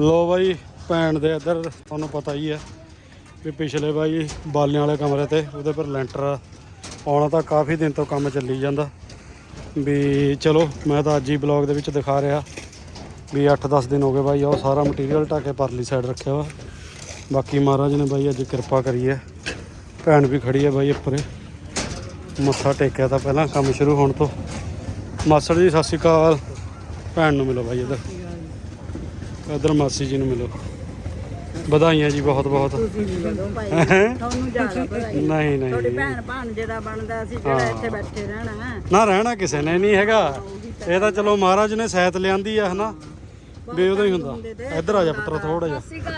ਲੋ ਬਾਈ, ਭੈਣ ਦੇ ਇੱਧਰ ਤੁਹਾਨੂੰ ਪਤਾ ਹੀ ਹੈ ਵੀ ਪਿਛਲੇ ਬਾਈ ਬਾਲਿਆਂ ਵਾਲੇ ਕਮਰੇ ਤੇ ਉਹਦੇ ਪਰ ਲੈਂਟਰ ਆਉਣਾ ਤਾਂ ਕਾਫੀ ਦਿਨ ਤੋਂ ਕੰਮ ਚੱਲੀ ਜਾਂਦਾ। ਵੀ ਚਲੋ, ਮੈਂ ਤਾਂ ਅੱਜ ਹੀ ਬਲੌਗ ਦੇ ਵਿੱਚ ਦਿਖਾ ਰਿਹਾ ਵੀ 8-10 ਦਿਨ ਹੋ ਗਏ ਬਾਈ ਉਹ ਸਾਰਾ ਮਟੀਰੀਅਲ ਢਾਕੇ ਪਰਲੀ ਸਾਈਡ ਰੱਖਿਆ ਵਾ। ਬਾਕੀ ਮਹਾਰਾਜ ਨੇ ਬਾਈ ਅੱਜ ਕਿਰਪਾ ਕਰੀ ਹੈ। ਭੈਣ ਵੀ ਖੜੀ ਹੈ ਬਾਈ ਉੱਪਰੇ। ਮੱਥਾ ਟੇਕਿਆ ਤਾਂ ਪਹਿਲਾਂ ਕੰਮ ਸ਼ੁਰੂ ਹੋਣ ਤੋਂ। ਮਾਸੜ ਜੀ, ਸਤਿ ਸ਼੍ਰੀ ਅਕਾਲ। ਭੈਣ ਨੂੰ ਮਿਲੋ ਬਾਈ ਇੱਧਰ। ਇੱਧਰ ਮਾਸੀ ਜੀ ਨੂੰ ਮਿਲੋ। ਵਧਾਈਆਂ ਜੀ ਬਹੁਤ ਬਹੁਤ? ਤੁਹਾਨੂੰ ਜ਼ਿਆਦਾ ਵਧਾਈ ਨਹੀਂ ਤੁਹਾਡੀ ਨਹੀਂ। ਭੈਣ ਭਾਣ ਜਿਹੜਾ ਬਣਦਾ ਸੀ ਜਿਹੜਾ ਇੱਥੇ ਬੈਠੇ ਰਹਿਣਾ। ਹੈ ਨਾ ਰਹਿਣਾ ਕਿਸੇ ਨੇ ਨਹੀਂ ਹੈਗਾ। ਇਹ ਤਾਂ ਚਲੋ ਮਹਾਰਾਜ ਨੇ ਸਹਿਤ ਲਿਆਂਦੀ ਆ ਹਨਾ? ਵੀ ਉਹਦਾ ਹੀ ਹੁੰਦਾ। ਇੱਧਰ ਆ ਜਾ ਪੁੱਤਰ ਥੋੜਾ ਜਿਹਾ। ਸਿਕਲ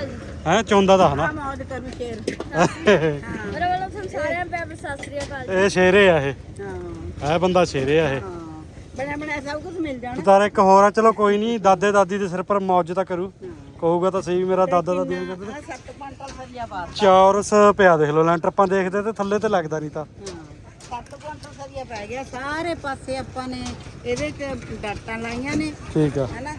ਹੈ ਚੌਂਦਾ ਦਾ ਹਨਾ? ਆ ਮੌਜ ਕਰੂ ਸ਼ੇਰ ਮੇਰੇ ਵੱਲੋਂ ਤੁਹਾਨੂੰ ਸਾਰਿਆਂ ਨੂੰ ਪਿਆਰ ਸਤਿ ਸ੍ਰੀ ਅਕਾਲ ਇਹ ਸ਼ੇਰੇ ਆ ਇਹ। ਹਾਂ। ਇਹ ਬੰਦਾ ਸ਼ੇਰੇ ਆ ਇਹ। ਬਣਿਆ ਬਣਿਆ ਸਭ ਕੁਝ ਮਿਲ ਜਾਣਾ। ਤਾਰ ਇੱਕ ਹੋਰ ਆ ਚਲੋ ਕੋਈ ਨਹੀਂ ਦਾਦੇ ਦਾਦੀ ਦੇ ਸਿਰ ਪਰ ਮੌਜ ਤਾਂ ਕਰੂ। ਕਹੂਗਾ ਤਾਂ ਸਹੀ ਮੇਰਾ ਦਾਦਾ ਦਾਦੀ ਨੂੰ ਸੱਤ ਸਰੀਆ ਪਾ ਚੌਰਸ ਪਿਆ ਦੇਖ ਲਓ ਲੈਂਟਰ ਆਪਾਂ ਦੇਖਦੇ ਤੇ ਥੱਲੇ ਤੇ ਲੱਗਦਾ ਨਹੀਂ ਤਾਂ। ਹਾਂ ਸੱਤ ਕੁਆਂਟਲ ਸਰੀਆ ਪੈ ਗਿਆ ਸਾਰੇ ਪਾਸੇ ਆਪਾਂ ਨੇ ਇਹਦੇ ਚ ਡਾਟਾਂ ਲਾਈਆਂ ਨੇ। ਠੀਕ ਆ। ਹੈਨਾ?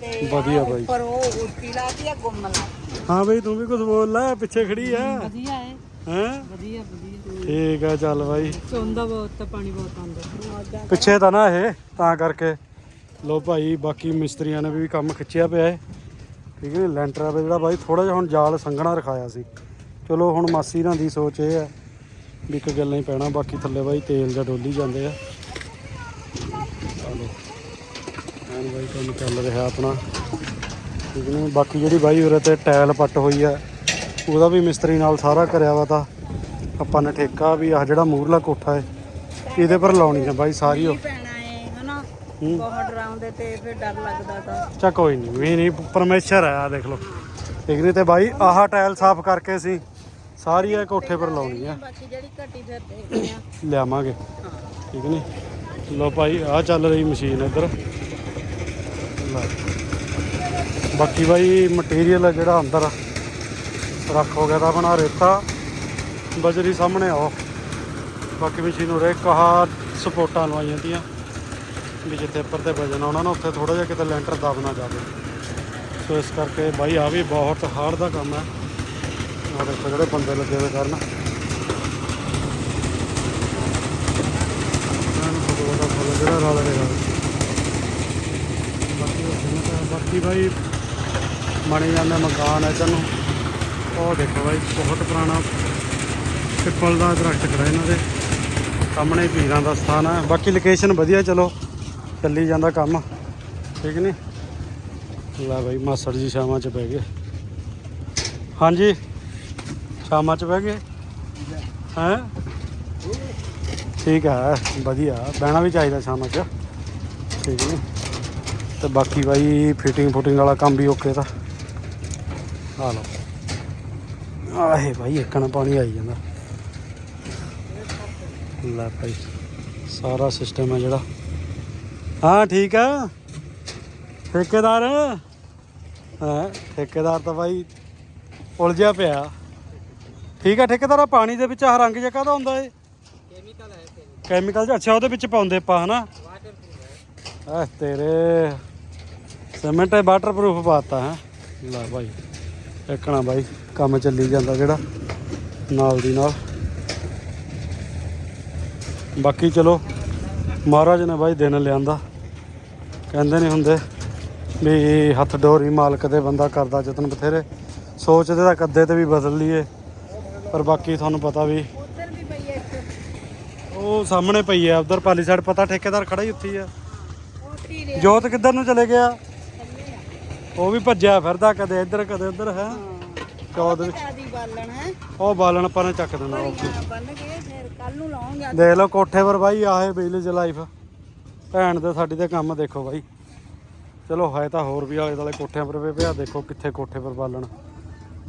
ਤੇ ਵਧੀਆ ਬਾਈ। ਉੱਪਰ ਉਹ ਉੱਚੀ ਲਾਤੀ ਆ ਗੁੰਮ ਲਾ ਹਾਂ ਬਈ ਤੂੰ ਵੀ ਕੁਝ ਬੋਲ ਲੈ ਪਿੱਛੇ ਖੜੀ ਆ। ਵਧੀਆ ਹੈ ਹੈ? ਵਧੀਆ ਵਧੀਆ। ਠੀਕ ਆ ਚੱਲ ਬਾਈ। ਚੋਂਦਾ ਬਹੁਤ ਤਾਂ ਪਾਣੀ ਬਹੁਤ ਆਉਂਦਾ। ਪਿੱਛੇ ਤਾਂ ਨਾ ਇਹ ਤਾਂ ਕਰਕੇ। ਲੋ ਭਾਈ ਬਾਕੀ ਮਿਸਤਰੀਆਂ ਨੇ ਵੀ ਕੰਮ ਖਿੱਚਿਆ ਪਿਆ ਹੈ ਠੀਕ ਹੈ ਲੈਂਟਰ ਆ ਜਿਹੜਾ ਬਾਈ ਥੋੜਾ ਜਿਹਾ ਹੁਣ ਜਾਲ ਸੰਘਣਾ ਰਖਾਇਆ ਸੀ। ਚਲੋ ਹੁਣ ਮਾਸੀ ਨਾਲ ਦੀ ਸੋਚ ਇਹ ਹੈ ਵੀ ਇੱਕ ਗੱਲਾਂ ਹੀ ਪੈਣਾ ਬਾਕੀ ਥੱਲੇ ਬਾਈ ਤੇਲ ਜਾਂ ਡੋਲੀ ਜਾਂਦੇ ਆ। ਚਲੋ ਐਨ ਬਾਈ ਕੰਮ ਚੱਲ ਰਿਹਾ ਆਪਣਾ। ਠੀਕ ਨੇ ਬਾਕੀ ਜਿਹੜੀ ਬਾਈ ਉਰੇ ਤੇ ਟਾਇਲ ਪੱਟ ਹੋਈ ਆ ਉਹਦਾ ਵੀ ਮਿਸਤਰੀ ਨਾਲ ਸਾਰਾ ਕਰਿਆ ਵਾ ਤਾਂ ਆਪਾਂ ਨੇ ਠੇਕਾ ਵੀ ਆ ਜਿਹੜਾ ਮੂਰਲਾ ਕੋਠਾ ਹੈ ਇਹਦੇ ਪਰ ਲਾਉਣੀ ਹੈ ਬਾਈ ਸਾਰੀ ਉਹ। ਪੈਣਾ ਹੈ ਹਨਾ? ਹੂੰ। ਬਹੁਤ ਡਰਾਉਂਦੇ ਤੇ ਫਿਰ ਡਰ ਲੱਗਦਾ ਤਾਂ। ਚਾ ਕੋਈ ਨਹੀਂ ਵੀ ਨਹੀਂ ਪਰਮੇਸ਼ਰ ਆ ਦੇਖ ਲਓ। ਠੀਕ ਨਹੀਂ ਤੇ ਬਾਈ ਆਹ ਟਾਇਲ ਸਾਫ਼ ਕਰਕੇ ਸੀ ਸਾਰੀ ਇਹ ਕੋਠੇ ਪਰ ਲਾਉਣੀ ਆ। ਬਾਕੀ ਜਿਹੜੀ ਘਟੀ ਫਿਰ ਦੇਖਦੇ ਆ। ਲਿਆਵਾਂਗੇ। ਠੀਕ ਨਹੀਂ ਲੋ ਭਾਈ ਆ ਚੱਲ ਰਹੀ ਮਸ਼ੀਨ ਇੱਧਰ। ਬਾਕੀ ਬਾਈ ਮਟੀਰੀਅਲ ਜਿਹੜਾ ਅੰਦਰ ਰੱਖ ਹੋ ਗਿਆ ਤਾਂ ਬਣਾ ਰੇਤਾ। ਬਜਰੀ ਸਾਹਮਣੇ ਆਓ। ਬਾਕੀ ਮਸ਼ੀਨ ਉਰੇ ਕਹਾ ਸਪੋਰਟਾਂ ਲਵਾਈਆਂ ਤੀਆਂ। ਵੀ ਜਿੱਥੇ ਉੱਪਰ ਤੇ ਵਜਨ ਆਉਣਾ ਨਾ ਉੱਥੇ ਥੋੜਾ ਜਿਹਾ ਕਿਤੇ ਲੈਂਟਰ ਦਬ ਨਾ ਜਾਵੇ। ਸੋ ਇਸ ਕਰਕੇ ਬਾਈ ਆ ਵੀ ਬਹੁਤ ਹਾਰਡ ਦਾ ਕੰਮ ਹੈ। ਆ ਦੇਖੋ ਜਿਹੜੇ ਬੰਦੇ ਲੱਗੇ ਹੋਏ ਕਰਨ। ਜਿਹੜਾ ਰਲ ਰਿਹਾ। ਬਾਕੀ ਬਾਈ ਜਿੰਨਾ ਤਾਂ- ਬਣੇ ਜਾਂਦੇ ਮਕਾਨ ਹੈ ਨੂੰ। ਉਹ ਦੇਖੋ ਬਾਈ, ਬਹੁਤ ਪੁਰਾਣਾ ਪਿੱਪਲ ਦਾ ਦਰਖਤ ਖੜਾ ਇਹਨਾਂ ਦੇ। ਸਾਹਮਣੇ ਪੀਰਾਂ ਦਾ ਸਥਾਨ ਹੈ ਬਾਕੀ ਲੋਕੇਸ਼ਨ ਵਧੀਆ, ਚਲੋ, ਚੱਲੀ ਜਾਂਦਾ ਕੰਮ। ਠੀਕ ਨਹੀਂ ਲੈ ਬਾਈ, ਮਾਸੜ ਜੀ ਸ਼ਾਮਾਂ ਚ ਬਹਿ ਗਏ। ਹਾਂਜੀ? ਸ਼ਾਮਾਂ ਚ ਬਹਿ ਗਏ? ਹੈ? ਠੀਕ ਹੈ, ਵਧੀਆ। ਬਹਿਣਾ ਵੀ ਚਾਹੀਦਾ ਸ਼ਾਮਾਂ 'ਚ। ਠੀਕ ਨੇ? ਤੇ ਬਾਕੀ ਬਾਈ ਫਿਟਿੰਗ ਫੁਟਿੰਗ ਵਾਲਾ ਕੰਮ ਵੀ ਓਕੇ ਤਾਂ ਆ ਲਓ। ਆਹੇ ਭਾਈ ਇੱਕਣਾ ਪਾਣੀ ਆਈ ਜਾਂਦਾ। ਲੈ ਭਾਈ ਸਾਰਾ ਸਿਸਟਮ ਹੈ ਜਿਹੜਾ। ਹਾਂ ਠੀਕ ਆ। ਠੇਕੇਦਾਰ। ਹਾਂ ਠੇਕੇਦਾਰ ਤਾਂ ਭਾਈ ਉਲਝਿਆ ਪਿਆ। ਠੀਕ ਆ ਠੇਕੇਦਾਰ ਆ ਪਾਣੀ ਦੇ ਵਿੱਚ ਆਹ ਰੰਗ ਜਿਹਾ ਕਾਹਦਾ ਹੁੰਦਾ ਏ? ਕੈਮੀਕਲ ਜਿਹਾ। ਅੱਛਾ ਉਹਦੇ ਵਿੱਚ ਪਾਉਂਦੇ ਆਪਾਂ ਹਨਾ? ਆ ਤੇਰੇ। ਸੀਮੈਂਟ ਵਾਟਰਪ੍ਰੂਫ ਪਾਤਾ ਹੈ? ਲੈ ਭਾਈ। ਇੱਕਣਾ ਬਾਈ ਕੰਮ ਚੱਲੀ ਜਾਂਦਾ ਜਿਹੜਾ ਨਾਲ ਦੀ ਨਾਲ। ਬਾਕੀ ਚਲੋ ਮਹਾਰਾਜ ਨੇ ਬਾਈ ਦਿਨ ਲਿਆਂਦਾ। ਕਹਿੰਦੇ ਨਹੀਂ ਹੁੰਦੇ ਵੀ ਹੱਥ ਡੋਰੀ ਮਾਲਕ ਦੇ ਬੰਦਾ ਕਰਦਾ ਯਤਨ ਬਥੇਰੇ। ਸੋਚਦੇ ਤਾਂ ਕੱਦੇ ਤੇ ਵੀ ਬਦਲ ਲਈਏ ਪਰ ਬਾਕੀ ਤੁਹਾਨੂੰ ਪਤਾ ਵੀ ਹੈ ਉਹ ਸਾਹਮਣੇ ਪਈ ਆ ਉਧਰ ਪਾਲੀ ਸਾਈਡ ਪਤਾ ਠੇਕੇਦਾਰ ਖੜਾ ਹੀ ਉੱਥੇ ਹੀ ਆ। ਜੋਤ ਕਿੱਧਰ ਨੂੰ ਚਲੇ ਗਿਆ? ਉਹ ਵੀ ਭੱਜਿਆ ਫਿਰਦਾ ਕਦੇ ਇੱਧਰ ਕਦੇ ਉੱਧਰ ਹੈ? ਚੌਦ ਵਿੱਚ। ਆਦੀ ਬਾਲਣ ਹੈ? ਉਹ ਬਾਲਣ ਆਪਾਂ ਨੇ ਚੱਕ ਦੇਣਾ ਉਹ ਭਰੀਆਂ ਬੰਨ ਕੇ ਫਿਰ ਕੱਲ ਨੂੰ ਲਾਉਂਗੇ ਦੇਖ ਲਓ ਕੋਠੇ ਪਰ ਬਾਈ ਆਏ ਬਿਜਲੀ ਲਾਈਫ। ਭੈਣ ਦੇ ਸਾਡੀ ਤੇ ਕੰਮ ਦੇਖੋ ਬਾਈ। ਚਲੋ ਹੈ ਤਾਂ ਹੋਰ ਵੀ ਆਲੇ ਦੁਆਲੇ ਕੋਠਿਆਂ ਪਰ ਪਿਆ ਦੇਖੋ ਕਿੱਥੇ ਕੋਠੇ ਪਰ ਬਾਲਣ।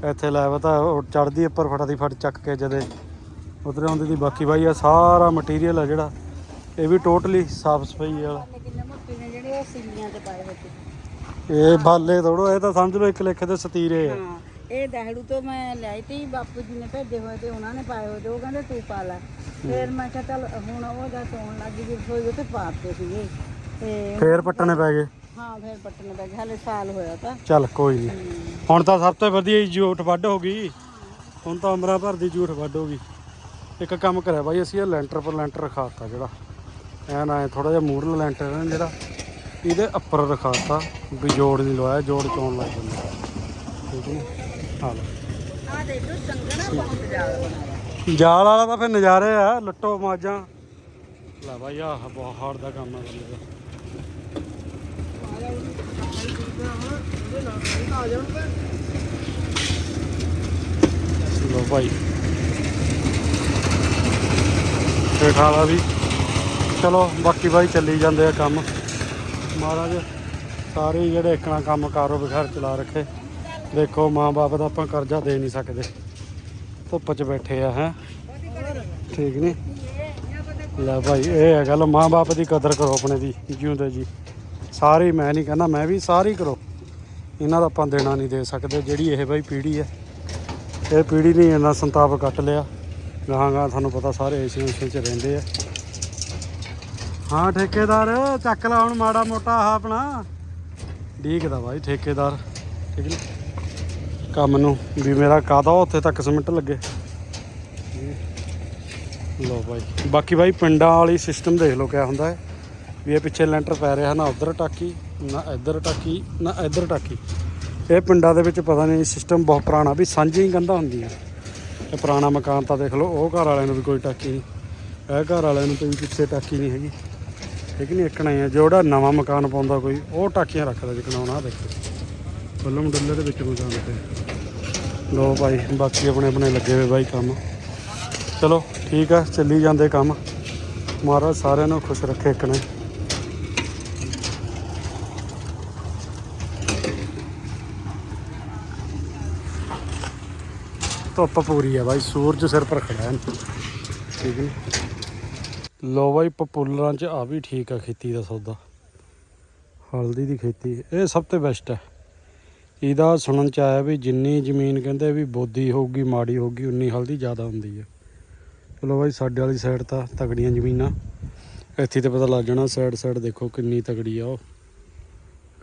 ਇੱਥੇ ਲੈ ਵਾ ਤਾਂ ਉਹ ਚੜਦੀ ਉੱਪਰ ਫਟਾ ਦੀ ਫਟ ਚੱਕ ਕੇ ਜਦੇ ਉਧਰ ਆਉਂਦੀ ਦੀ ਬਾਕੀ ਬਾਈ ਆ ਸਾਰਾ ਮਟੀਰੀਅਲ ਆ ਜਿਹੜਾ। ਇਹ ਵੀ ਟੋਟਲੀ ਸਾਫ਼ ਸਫ਼ਾਈ ਵਾਲਾ ਕਿੰਨੇ ਮੋਟੇ ਨੇ ਜਿਹੜੇ ਉਹ ਸਿੱਲੀਆਂ ਤੇ ਪਾਏ ਹੋਏ ਸੀ ਇਹ ਬਾਲੇ ਥੋੜੋ ਇਹ ਤਾਂ ਸਮਝ ਲਓ ਇੱਕ ਲੇਖੇ ਦੇ ਸਤੀਰੇ ਆ। ਹਾਂ ਇਹ ਦਹੜੂ ਤੋਂ ਮੈਂ ਲਿਆਈ ਤੀ ਬਾਪੂ ਜੀ ਨੇ ਭੇਜੇ ਹੋਏ ਤੇ ਉਹਨਾਂ ਨੇ ਪਾਏ ਹੋਏ ਤੇ ਉਹ ਕਹਿੰਦੇ ਤੂੰ ਪਾ ਲੈ। ਫਿਰ ਮੈਂ ਕਿਹਾ ਚੱਲ ਹੁਣ ਉਹ ਦਾ ਸੌਣ ਲੱਗ ਗਈ ਰਸੋਈ ਉੱਤੇ ਪਾਤੇ ਸੀਗੇ। ਤੇ ਫੇਰ ਪੱਟਣੇ ਪੈ ਗਏ? ਹਾਂ ਫਿਰ ਪੱਟਣ ਪੈ ਗਿਆ ਹਲੇ ਸਾਲ ਹੋਇਆ ਤਾਂ। ਚੱਲ ਕੋਈ ਨਹੀਂ ਹੁਣ ਤਾਂ ਸਭ ਤੋਂ ਵਧੀਆ ਹੀ ਜੂਠ ਵੱਢ ਹੋ ਗਈ। ਹੁਣ ਤਾਂ ਉਮਰਾਂ ਭਰ ਦੀ ਜੂਠ ਵੱਢ ਹੋ ਗਈ। ਇੱਕ ਕੰਮ ਕਰਿਆ ਬਾਈ ਅਸੀਂ ਇਹ ਲੈਂਟਰ ਪਰ ਲੈਂਟਰ ਰਖਾਤਾ ਜਿਹੜਾ। ਐਨ ਆਏ ਥੋੜਾ ਜਿਹਾ ਮੂਰਲਾ ਲੈਂਟਰ ਹੈ ਨਾ ਜਿਹੜਾ। ਇਹਦੇ ਉੱਪਰ ਰਖਾਤਾ ਵੀ ਜੋੜ ਨਹੀਂ ਲਵਾਇਆ ਜੋੜ ਚੋਣ ਲੱਗ ਜਾਂਦਾ। ਠੀਕ ਹੈ ਹਾਂ ਆ ਦੇ ਦੋ ਸੰਗਣਾ ਬਹੁਤ ਜ਼ਿਆਦਾ ਬਣਾਇਆ। ਜਾਲ ਵਾਲਾ ਤਾਂ ਫਿਰ ਨਜ਼ਾਰੇ ਆ ਲੁੱਟੋ ਮਾਜਾਂ। ਲੈ ਬਾਈ ਆਹ ਬਹੁਤ ਹਾਰਡ ਦਾ ਕੰਮ ਆ ਬੰਦੇ ਦਾ। ਲੋ ਭਾਈ ਤੇ ਖਾਲਾ ਵੀ। ਚਲੋ ਬਾਕੀ ਬਾਈ ਚੱਲੀ ਜਾਂਦੇ ਆ ਕੰਮ। ਮਹਾਰਾਜ, ਸਾਰੇ ਹੀ ਜਿਹੜੇ ਇਕਣਾ ਕੰਮ ਕਾਰੋ ਬਖੈਰ ਚਲਾ ਰੱਖੇ। ਦੇਖੋ ਮਾਂ-ਬਾਪ ਦਾ ਆਪਾਂ ਕਰਜ਼ਾ ਦੇ ਨਹੀਂ ਸਕਦੇ। ਧੁੱਪ 'ਚ ਬੈਠੇ ਆ, ਹੈ? ਠੀਕ ਨਹੀਂ ਲੈ ਭਾਈ, ਇਹ ਹੈ ਗੱਲ ਮਾਂ-ਬਾਪ ਦੀ ਕਦਰ ਕਰੋ ਆਪਣੇ ਦੀ, ਜਿਉਂਦੇ ਜੀ। ਸਾਰੀ ਮੈਂ ਨਹੀਂ ਕਹਿੰਦਾ, ਮੈਂ ਵੀ ਸਾਰੀ ਕਰੋ। ਇਹਨਾਂ ਦਾ ਆਪਾਂ ਦੇਣਾ ਨਹੀਂ ਦੇ ਸਕਦੇ, ਜਿਹੜੀ ਇਹ ਬਾਈ ਪੀੜੀ ਹੈ। ਇਹ ਪੀੜੀ ਨੇ ਇੰਨਾ ਸੰਤਾਪ ਕੱਟ ਲਿਆ। ਗਾਹਾਂ ਗਾਹਾਂ ਤੁਹਾਨੂੰ ਪਤਾ ਸਾਰੇ ਏਸੀਆਂ 'ਚ ਰਹਿੰਦੇ ਆ। ਹਾਂ, ਠੇਕੇਦਾਰ, ਚੱਕ ਲਾ ਹੁਣ ਮਾੜਾ ਮੋਟਾ ਆਹ ਆਪਣਾ। ਡੀਕਦਾ ਬਾਈ, ਠੇਕੇਦਾਰ। ਠੀਕ ਨੀ? ਕੰਮ ਨੂੰ ਵੀ ਮੇਰਾ ਕਾਦਾ ਉੱਥੇ ਤੱਕ ਸਿਮਟ ਲੱਗੇ। ਲੋ ਬਾਈ। ਬਾਕੀ ਬਾਈ, ਪਿੰਡਾਂ ਵਾਲੀ ਸਿਸਟਮ ਦੇਖ ਲਓ ਕਿਆ ਹੁੰਦਾ ਹੈ। ਵੀ ਇਹ ਪਿੱਛੇ ਲੈਂਟਰ ਪੈ ਰਿਹਾ, ਨਾ ਉਧਰ ਟਾਕੀ, ਨਾ ਇੱਧਰ ਟਾਕੀ, ਨਾ ਇੱਧਰ ਟਾਕੀ। ਇਹ ਪਿੰਡਾਂ ਦੇ ਵਿੱਚ ਪਤਾ ਨਹੀਂ ਸਿਸਟਮ ਬਹੁਤ ਪੁਰਾਣਾ। ਵੀ ਸਾਂਝੀ ਹੀ ਕੰਧਾਂ ਹੁੰਦੀਆਂ। ਇਹ ਪੁਰਾਣਾ ਮਕਾਨ ਤਾਂ ਦੇਖ ਲਓ, ਉਹ ਘਰ ਵਾਲਿਆਂ ਨੂੰ ਵੀ ਕੋਈ ਟਾਕੀ ਨਹੀਂ। ਇਹ ਘਰ ਵਾਲਿਆਂ ਨੂੰ ਕੋਈ ਪਿੱਛੇ ਟਾਕੀ ਨਹੀਂ ਹੈਗੀ। ਠੀਕ ਨਹੀਂ, ਇੱਕਣਾ ਹੀ ਆ। ਜਿਹੜਾ ਨਵਾਂ ਮਕਾਨ ਪਾਉਂਦਾ ਕੋਈ, ਉਹ ਟਾਕੀਆਂ ਰੱਖਦਾ ਜਿਕਣਾ ਉਹਨਾਂ ਦੇਖੋ ਬੱਲਮ ਡੱਲੇ ਦੇ ਵਿੱਚ ਮਕਾਨ ਤੇ। ਲੋ ਭਾਈ, ਬਾਕੀ ਆਪਣੇ ਆਪਣੇ ਲੱਗੇ ਹੋਏ ਬਾਈ ਕੰਮ। ਚਲੋ, ਠੀਕ ਆ, ਚੱਲੀ ਜਾਂਦੇ ਕੰਮ। ਮਹਾਰਾਜ ਸਾਰਿਆਂ ਨੂੰ ਖੁਸ਼ ਰੱਖੇ ਇੱਕ ਨੇ। ਧੁੱਪ ਪੂਰੀ ਆ ਬਾਈ, ਸੂਰਜ ਸਿਰ ਪਰ ਖੜਾ ਹੈ। ਠੀਕ ਨੇ? ਲੋ ਬਾਈ, ਪਪੂਲਰਾਂ ਚ ਆ ਵੀ ਠੀਕ ਆ ਖੇਤੀ ਦਾ ਸੌਦਾ। ਹਲਦੀ ਦੀ ਖੇਤੀ, ਇਹ ਸਭ ਤੋਂ ਬੈਸਟ ਹੈ ਇਹਦਾ ਸੁਣਨ ਚ ਆਇਆ ਵੀ ਜਿੰਨੀ ਜ਼ਮੀਨ ਕਹਿੰਦੇ ਵੀ ਬੋਦੀ ਹੋਊਗੀ, ਮਾੜੀ ਹੋਊਗੀ, ਉਨੀ ਹਲਦੀ ਜ਼ਿਆਦਾ ਹੁੰਦੀ ਹੈ ਚਲੋ ਬਾਈ, ਸਾਡੇ ਵਾਲੀ ਸਾਈਡ ਤਾਂ ਤਗੜੀਆਂ ਜ਼ਮੀਨਾਂ। ਇੱਥੇ ਤੇ ਪਤਾ ਲੱਗ ਜਾਣਾ ਸਾਈਡ ਸਾਈਡ ਦੇਖੋ ਕਿੰਨੀ ਤਗੜੀ ਆ ਉਹ।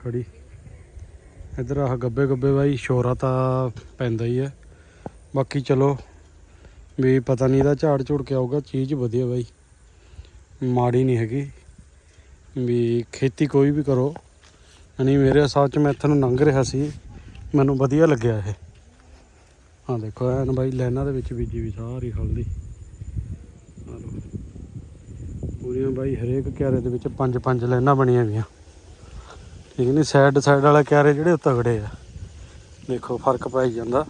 ਖੜੀ। ਇਧਰ ਆਹ ਗੱਬੇ ਗੱਬੇ ਬਾਈ, ਸ਼ੋਰਾ ਤਾਂ ਪੈਂਦਾ ਹੀ ਹੈ ਬਾਕੀ ਚਲੋ, ਵੀ ਪਤਾ ਨਹੀਂ ਇਹਦਾ ਝਾੜ ਝੁੜ ਕੇ ਆਊਗਾ ਚੀਜ਼ ਵਧੀਆ ਬਾਈ। ਮਾੜੀ ਨਹੀਂ ਹੈਗੀ। ਵੀ ਖੇਤੀ ਕੋਈ ਵੀ ਕਰੋ। ਯਾਨੀ ਮੇਰੇ ਹਿਸਾਬ 'ਚ ਮੈਂ ਇੱਥੇ ਨੂੰ ਲੰਘ ਰਿਹਾ ਸੀ। ਮੈਨੂੰ ਵਧੀਆ ਲੱਗਿਆ ਇਹ। ਹਾਂ ਦੇਖੋ, ਐਨ ਬਾਈ ਲਾਈਨਾਂ ਦੇ ਵਿੱਚ ਬੀਜੀ ਵੀ ਸਾਰੀ ਹਲਦੀ। ਪੂਰੀਆਂ ਬਾਈ ਹਰੇਕ ਕਿਆਰੇ ਦੇ ਵਿੱਚ ਪੰਜ ਪੰਜ ਲਾਈਨਾਂ ਬਣੀਆਂ ਹੋਈਆਂ ਠੀਕ ਨਹੀਂ ਸਾਈਡ ਸਾਈਡ ਵਾਲੇ ਕਿਆਰੇ ਜਿਹੜੇ ਉਹ ਤਗੜੇ ਆ। ਦੇਖੋ, ਫ਼ਰਕ ਪੈ ਜਾਂਦਾ।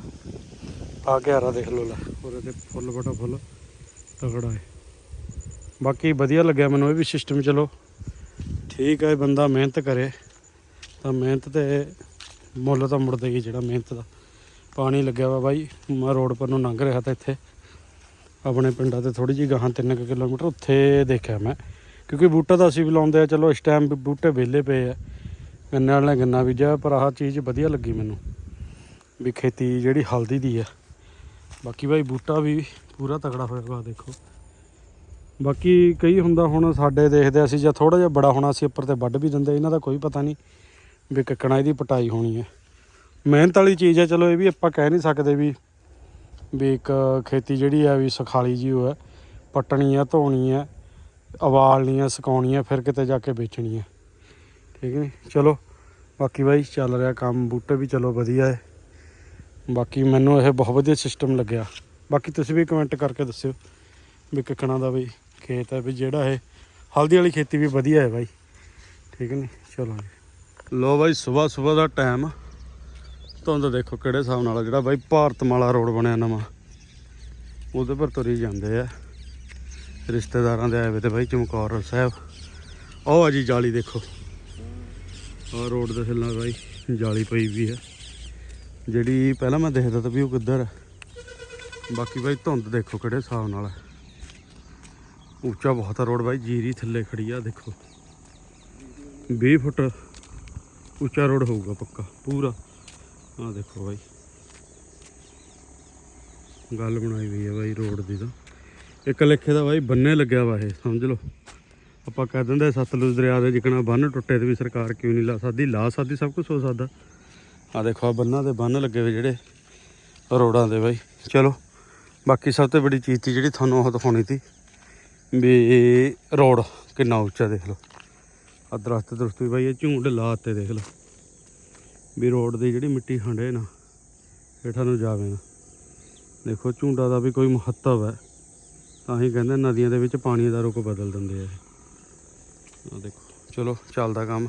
ਆ ਕਿਆਰਾ ਦੇਖ ਲਓ ਲੈ, ਉਹਦੇ ਤੇ ਫੁੱਲ ਬਟਾ ਫੁੱਲ ਤਗੜਾ ਹੈ। ਬਾਕੀ ਵਧੀਆ ਲੱਗਿਆ ਮੈਨੂੰ ਇਹ ਵੀ ਸਿਸਟਮ ਚਲੋ। ਠੀਕ ਹੈ ਬੰਦਾ ਮਿਹਨਤ ਕਰੇ। ਤਾਂ ਮਿਹਨਤ ਤੇ ਮੁੱਲ ਤਾਂ ਮੁੜਦਾ ਹੀ ਜਿਹੜਾ ਮਿਹਨਤ ਦਾ। ਪਾਣੀ ਲੱਗਿਆ ਵਾ ਬਾਈ, ਮੈਂ ਰੋਡ ਪਰ ਨੂੰ ਲੰਘ ਰਿਹਾ ਤਾਂ ਇੱਥੇ। ਆਪਣੇ ਪਿੰਡਾਂ ਤੇ ਥੋੜੀ ਜਿਹੀ ਗਾਹਾਂ 3 ਕਿਲੋਮੀਟਰ ਉੱਥੇ ਦੇਖਿਆ ਮੈਂ। ਕਿਉਂਕਿ ਬੂਟਾ ਤਾਂ ਅਸੀਂ ਵੀ ਲਾਉਂਦੇ ਆ, ਚਲੋ ਇਸ ਟਾਈਮ ਬੂਟੇ ਵਿਹਲੇ ਪਏ ਆ। ਗੰਨੇ ਵਾਲੇ ਗੰਨਾ ਬੀਜਿਆ ਪਰ ਆਹ ਚੀਜ਼ ਵਧੀਆ ਲੱਗੀ ਮੈਨੂੰ। ਵੀ ਖੇਤੀ ਜਿਹੜੀ ਹਲਦੀ ਦੀ ਆ। ਬਾਕੀ ਬਾਈ ਬੂਟਾ ਵੀ ਪੂਰਾ ਤਕੜਾ ਹੋਇਆ ਵਾ, ਦੇਖੋ। ਬਾਕੀ ਕਈ ਹੁੰਦਾ ਹੁਣ ਸਾਡੇ ਦੇਖਦੇ ਅਸੀਂ ਜਾਂ ਥੋੜਾ ਜਿਹਾ ਬੜਾ ਹੋਣਾ ਸੀ, ਉੱਪਰ ਤੇ ਵੱਢ ਵੀ ਦਿੰਦੇ ਇਹਨਾਂ ਦਾ ਕੋਈ ਪਤਾ ਨਹੀਂ ਵੀ ਕਿੱਕਣਾ ਇਹਦੀ ਪਟਾਈ ਹੋਣੀ ਹੈ। ਮਿਹਨਤ ਵਾਲੀ ਚੀਜ਼ ਹੈ, ਚਲੋ ਇਹ ਵੀ ਆਪਾਂ ਕਹਿ ਨਹੀਂ ਸਕਦੇ ਵੀ ਵੀ ਇੱਕ ਖੇਤੀ ਜਿਹੜੀ ਆ ਵੀ ਸੁਖਾਲੀ ਜੀ ਉਹ ਹੈ, ਪੱਟਣੀ ਆ ਧੋਣੀ ਆ ਉਬਾਲਣੀ ਆ ਸੁਕਾਉਣੀ ਆ ਫਿਰ ਕਿਤੇ ਜਾ ਕੇ ਵੇਚਣੀ ਆ ਠੀਕ ਨਹੀਂ? ਚਲੋ, ਬਾਕੀ ਬਾਈ ਚੱਲ ਰਿਹਾ ਕੰਮ, ਬੂਟੇ ਵੀ ਚਲੋ ਵਧੀਆ ਹੈ। ਬਾਕੀ ਮੈਨੂੰ ਇਹ ਬਹੁਤ ਵਧੀਆ ਸਿਸਟਮ ਲੱਗਿਆ। ਬਾਕੀ ਤੁਸੀਂ ਵੀ ਕਮੈਂਟ ਕਰਕੇ ਦੱਸਿਓ ਵੀ ਕਿੱਕਣਾ ਦਾ ਬਈ ਖੇਤ ਹੈ ਵੀ ਜਿਹੜਾ ਇਹ ਹਲਦੀ ਵਾਲੀ ਖੇਤੀ ਵੀ ਵਧੀਆ ਹੈ ਬਾਈ। ਠੀਕ ਨਹੀਂ ਚਲੋ ਜੀ। ਲੋ ਬਾਈ, ਸਵੇਰ ਸਵੇਰ ਦਾ ਟਾਈਮ ਤੁਹਾਨੂੰ ਦੇਖੋ ਕਿਹੜੇ ਹਿਸਾਬ ਨਾਲ ਜਿਹੜਾ ਬਾਈ ਭਾਰਤਮਾਲਾ ਰੋਡ ਬਣਿਆ ਨਵਾਂ। ਉਹਦੇ ਪਰ ਤੁਰੀ ਜਾਂਦੇ ਆ। ਰਿਸ਼ਤੇਦਾਰਾਂ ਦੇ ਆਏ ਵੇ ਤੇ ਬਾਈ ਚਮਕੌਰ ਸਾਹਿਬ। ਉਹ ਆ ਜੀ ਜਾਲੀ ਦੇਖੋ। ਆਹ ਰੋਡ ਦੇ ਥੱਲੇ ਬਾਈ ਜਾਲੀ ਪਈ ਵੀ ਹੈ ਜਿਹੜੀ ਪਹਿਲਾਂ ਮੈਂ ਦੇਖਦਾ ਤਾਂ ਵੀ ਉਹ ਕਿੱਧਰ ਹੈ ਬਾਕੀ ਬਾਈ ਧੁੰਦ ਦੇਖੋ ਕਿਹੜੇ ਹਿਸਾਬ ਨਾਲ ਹੈ ਉੱਚਾ ਬਹੁਤ ਆ ਰੋਡ ਬਾਈ, ਜੀਰੀ ਥੱਲੇ ਖੜੀ ਆ, ਦੇਖੋ। 20 ਫੁੱਟ ਉੱਚਾ ਰੋਡ ਹੋਊਗਾ ਪੱਕਾ, ਪੂਰਾ। ਆ ਦੇਖੋ ਬਾਈ। ਗੱਲ ਬਣਾਈ ਹੋਈ ਹੈ ਬਾਈ ਰੋਡ ਦੀ ਤਾਂ। ਇੱਕ ਲੇਖੇ ਦਾ ਬਾਈ ਬੰਨੇ ਲੱਗਿਆ ਵਾ ਇਹ, ਸਮਝ ਲਓ। ਆਪਾਂ ਕਹਿ ਦਿੰਦੇ ਸਤਲੁਜ ਦਰਿਆ ਦੇ ਜਿਕਣਾ ਬੰਨ ਟੁੱਟੇ ਤੇ ਵੀ ਸਰਕਾਰ ਕਿਉਂ ਨਹੀਂ ਲਾ ਸਕਦੀ ਲਾ ਸਕਦੀ, ਸਭ ਕੁਝ ਹੋ ਸਕਦਾ। ਆ ਦੇਖੋ ਆ ਬੰਨਾਂ ਦੇ ਬੰਨ ਲੱਗੇ ਹੋਏ ਜਿਹੜੇ ਰੋਡਾਂ ਦੇ ਬਾਈ। ਚਲੋ, ਬਾਕੀ ਸਭ ਤੋਂ ਵੱਡੀ ਚੀਜ਼ ਤੀ ਜਿਹੜੀ ਤੁਹਾਨੂੰ ਉਹ ਦਿਖਾਉਣੀ ਸੀ ਵੀ ਰੋਡ ਕਿੰਨਾ ਉੱਚਾ ਦੇਖ ਲਓ। ਆ ਦਰਖਤ ਦਰਖਤ ਵੀ ਬਾਈ, ਇਹ ਝੂੰਡ ਲਾਤੇ ਦੇਖ ਲਓ। ਵੀ ਰੋਡ ਦੀ ਜਿਹੜੀ ਮਿੱਟੀ ਹੰਡੇ ਨਾ, ਹੇਠਾਂ ਨੂੰ ਜਾਵੇ ਨਾ। ਦੇਖੋ, ਝੂੰਡਾ ਦਾ ਵੀ ਕੋਈ ਮਹੱਤਵ ਹੈ। ਤਾਂ ਹੀ ਕਹਿੰਦੇ ਨਦੀਆਂ ਦੇ ਵਿੱਚ ਪਾਣੀ ਦਾ ਰੁਖ ਬਦਲ ਦਿੰਦੇ ਆ ਇਹ। ਆ ਦੇਖੋ, ਚਲੋ, ਚੱਲਦਾ ਕੰਮ।